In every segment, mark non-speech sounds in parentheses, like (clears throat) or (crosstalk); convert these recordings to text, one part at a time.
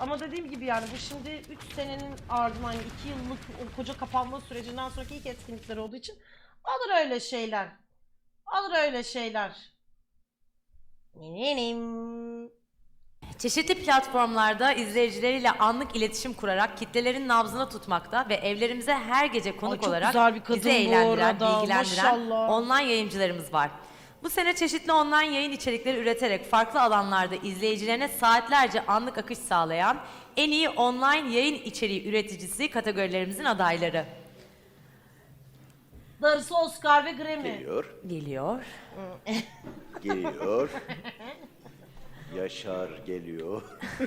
Ama dediğim gibi yani bu şimdi 3 senenin ardından 2 yıllık o koca kapanma sürecinden sonraki ilk etkinlikler olduğu için olur öyle şeyler. Olur öyle şeyler. Ninim. Çeşitli platformlarda izleyicileriyle anlık iletişim kurarak kitlelerin nabzını tutmakta ve evlerimize her gece konuk Ay, olarak bizi eğlendiren, bilgilendiren maşallah. online yayıncılarımız var. Bu sene çeşitli online yayın içerikleri üreterek farklı alanlarda izleyicilerine saatlerce anlık akış sağlayan en iyi online yayın içeriği üreticisi kategorilerimizin adayları Darısı Oscar ve Grammy. Geliyor, geliyor. (laughs) geliyor. Yaşar geliyor. (laughs)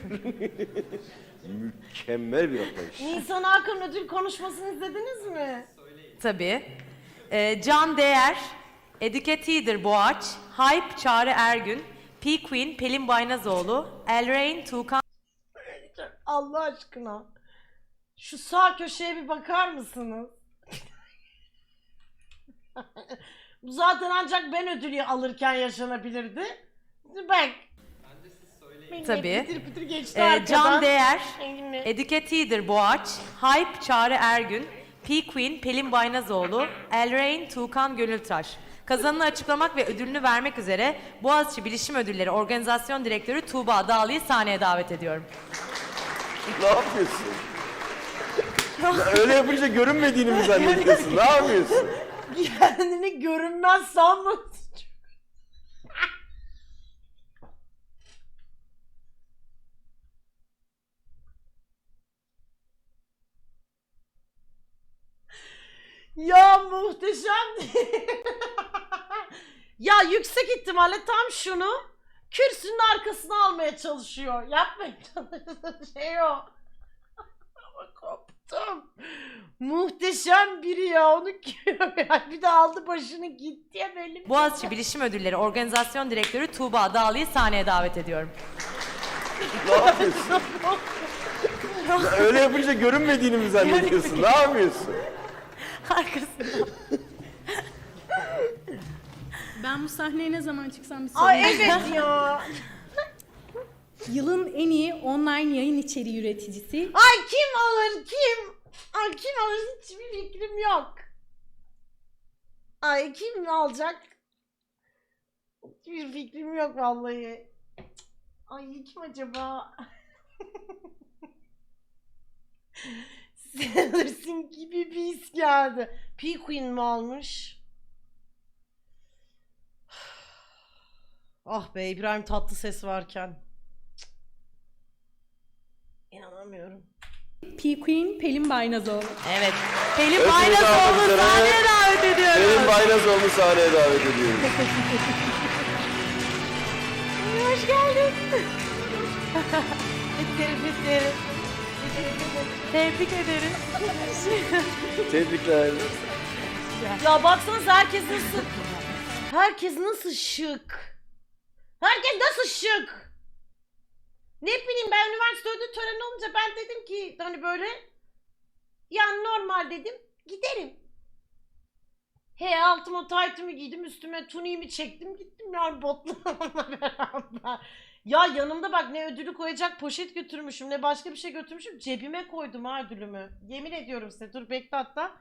Mükemmel bir atlayış. Nisan Hakan ödül konuşmasını izlediniz mi? Tabii. Ee, Can Değer, Educateeder Boğaç, Hype Çağrı Ergün, P Queen Pelin Baynazoğlu, Elrain Tuğkan Allah aşkına. Şu sağ köşeye bir bakar mısınız? (laughs) Bu zaten ancak ben ödülü alırken yaşanabilirdi. Bak. Benim Tabii. Pıtır pıtır geçti Ee. Can Değer. Educateeder Boğaç, Hype Çağrı Ergün, P Queen Pelin Baynazoğlu, Elrain Tuğkan Gönültaş. Kazanını açıklamak ve ödülünü vermek üzere Boğaziçi Bilişim Ödülleri Organizasyon Direktörü Tuğba Dağlı'yı sahneye davet ediyorum. ne yapıyorsun? Ya öyle yapınca görünmediğini mi zannediyorsun? Ne yapıyorsun? Kendini görünmez sanma. ya muhteşem. Ya yüksek ihtimalle tam şunu kürsünün arkasına almaya çalışıyor. Çalıştığı (laughs) şey o. Ama koptum. Muhteşem biri ya onu (laughs) yani bir de aldı başını gitti ya belli. Boğaziçi Bilişim Ödülleri Organizasyon Direktörü Tuğba Dağlı'yı sahneye davet ediyorum. Ne yapıyorsun? Ya öyle yapınca görünmediğini mi zannediyorsun? Ne yapıyorsun? Arkasında. Ben bu sahneye ne zaman çıksam bir Ay sorun. evet ya. (laughs) Yılın en iyi online yayın içeriği üreticisi. Ay kim alır kim? Ay kim alır hiçbir fikrim yok. Ay kim alacak? Hiçbir fikrim yok vallahi. Ay kim acaba? (laughs) Sanırsın gibi bir his geldi. P Queen mi almış? Ah be İbrahim tatlı ses varken. Cık. İnanamıyorum. P Queen Pelin Baynazoğlu. Evet. Pelin Öpüyoruz Baynazoğlu sahneye davet ediyorum. Benim Baynazoğlu sahneye davet ediyorum. (laughs) Hoş geldin. Bitir bitir. Tebrik ederiz. Tebrikler. Ya baksanıza herkes nasıl... Herkes nasıl şık. Herkes nasıl şık. Ne bileyim ben üniversite ödül töreni olunca ben dedim ki hani böyle yani normal dedim giderim. He altıma taytımı giydim üstüme tuniğimi çektim gittim yani botlarımla (laughs) beraber. Ya yanımda bak ne ödülü koyacak poşet götürmüşüm ne başka bir şey götürmüşüm cebime koydum ha ödülümü. Yemin ediyorum size dur bekle hatta.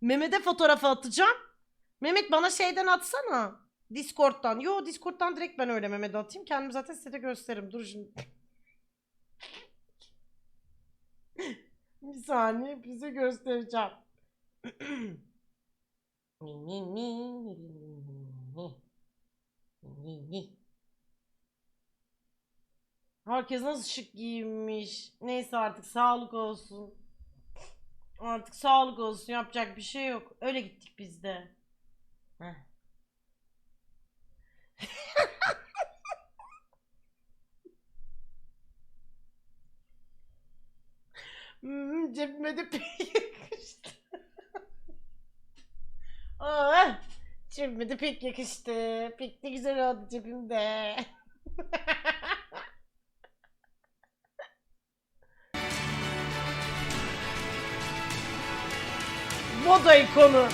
Mehmet'e fotoğrafı atacağım. Mehmet bana şeyden atsana. Discord'dan. Yo Discord'dan direkt ben öyle Mehmet'e atayım. Kendimi zaten size de gösteririm. Dur şimdi. bir saniye bize göstereceğim. Ni, ni, ni, ni, ni, ni. Herkes nasıl şık giyinmiş. Neyse artık sağlık olsun. Artık sağlık olsun yapacak bir şey yok. Öyle gittik biz de. Heh. De pek (laughs) yakıştı. Aa, cebime de pek yakıştı. Pek de güzel oldu cebimde. (laughs) Moda ikonu.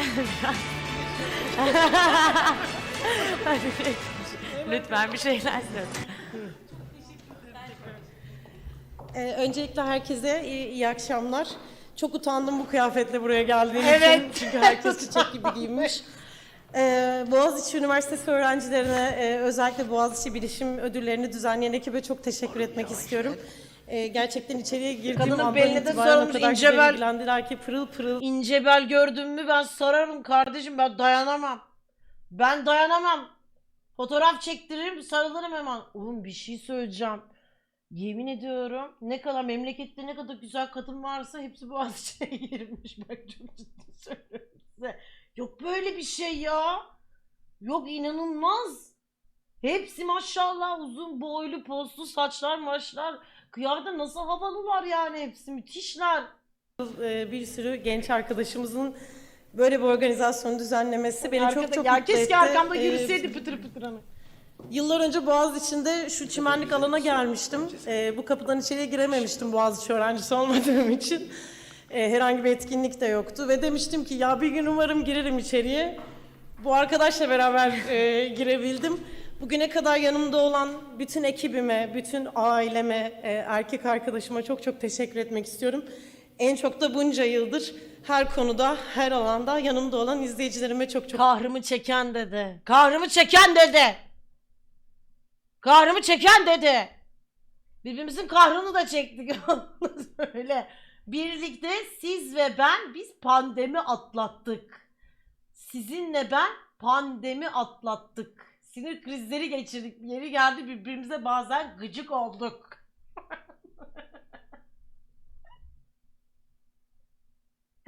(laughs) Lütfen bir şeyler söyle. Ee, öncelikle herkese iyi, iyi akşamlar. Çok utandım bu kıyafetle buraya geldiğim Evet. için. (laughs) Çünkü herkes çiçek gibi giyinmiş. Ee, Boğaziçi Üniversitesi öğrencilerine e, özellikle Boğaziçi Bilişim Ödülleri'ni düzenleyen ekibe çok teşekkür etmek istiyorum. Ee, gerçekten içeriye girdiğim Kadının andan itibaren o kadar ince güzel bel. ilgilendiler ki pırıl pırıl İnce bel gördün mü ben sararım kardeşim ben dayanamam. Ben dayanamam. Fotoğraf çektiririm sarılırım hemen. Oğlum bir şey söyleyeceğim. Yemin ediyorum ne kadar memlekette ne kadar güzel kadın varsa hepsi Boğaziçi'ne (laughs) girmiş. Bak çok ciddi söylüyorum size. Yok böyle bir şey ya. Yok inanılmaz. Hepsi maşallah uzun boylu poslu saçlar maçlar. Kıyafette nasıl havalılar yani hepsi müthişler. e, bir sürü genç arkadaşımızın böyle bir organizasyonu düzenlemesi beni çok Arkada- çok ya mutlu keşke etti. arkamda Ee, yürüseydi pıtır pıtır hani. Yıllar önce Boğaziçi'nde şu çimenlik alana gelmiştim. Ee, bu kapıdan içeriye girememiştim Boğaziçi öğrencisi olmadığım (laughs) için. Ee, herhangi bir etkinlik de yoktu ve demiştim ki ya bir gün umarım girerim içeriye. Bu arkadaşla beraber e, girebildim. Bugüne kadar yanımda olan bütün ekibime, bütün aileme, e, erkek arkadaşıma çok çok teşekkür etmek istiyorum. En çok da bunca yıldır her konuda, her alanda yanımda olan izleyicilerime çok çok Kahrımı çeken dedi. Kahrımı çeken dedi. Kahrımı çeken dedi. Birbirimizin kahrını da çektik. (laughs) Öyle. Birlikte siz ve ben biz pandemi atlattık. Sizinle ben pandemi atlattık. Sinir krizleri geçirdik. Yeri geldi birbirimize bazen gıcık olduk.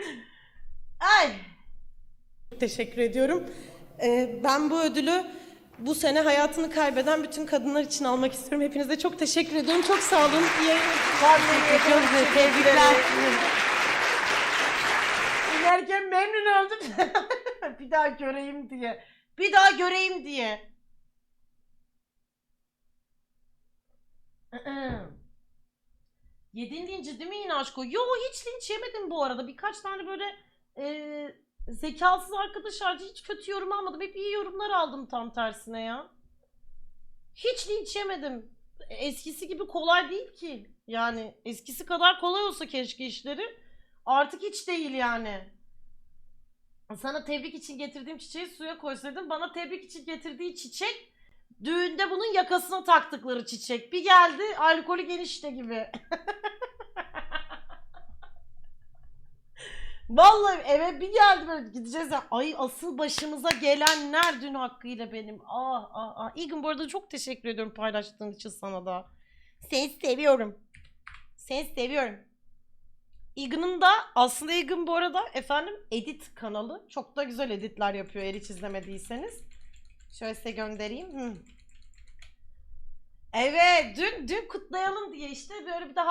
(laughs) Ay. Teşekkür ediyorum. Ee, ben bu ödülü bu sene hayatını kaybeden bütün kadınlar için almak istiyorum. Hepinize çok teşekkür ediyorum. Çok sağ olun. İyi yayınlar. Tebrikler. İnerken memnun oldum. (laughs) bir daha göreyim diye. Bir daha göreyim diye. (clears throat) Yedin deyince değil mi yine aşko? Yo hiç linç yemedim bu arada. Birkaç tane böyle e, zekasız arkadaş harici hiç kötü yorum almadım. Hep iyi yorumlar aldım tam tersine ya. Hiç linç yemedim. Eskisi gibi kolay değil ki. Yani eskisi kadar kolay olsa keşke işleri. Artık hiç değil yani. Sana tebrik için getirdiğim çiçeği suya koysaydım bana tebrik için getirdiği çiçek düğünde bunun yakasına taktıkları çiçek. Bir geldi alkolü genişte gibi. (laughs) Vallahi eve bir geldi böyle gideceğiz ya. Ay asıl başımıza gelenler dün hakkıyla benim. Ah ah ah. İlgin bu arada çok teşekkür ediyorum paylaştığın için sana da. Seni seviyorum. Seni seviyorum. Egan'ın da aslında Egan bu arada efendim edit kanalı. Çok da güzel editler yapıyor eğer hiç izlemediyseniz. Şöyle size göndereyim. Hı. Evet dün dün kutlayalım diye işte böyle bir daha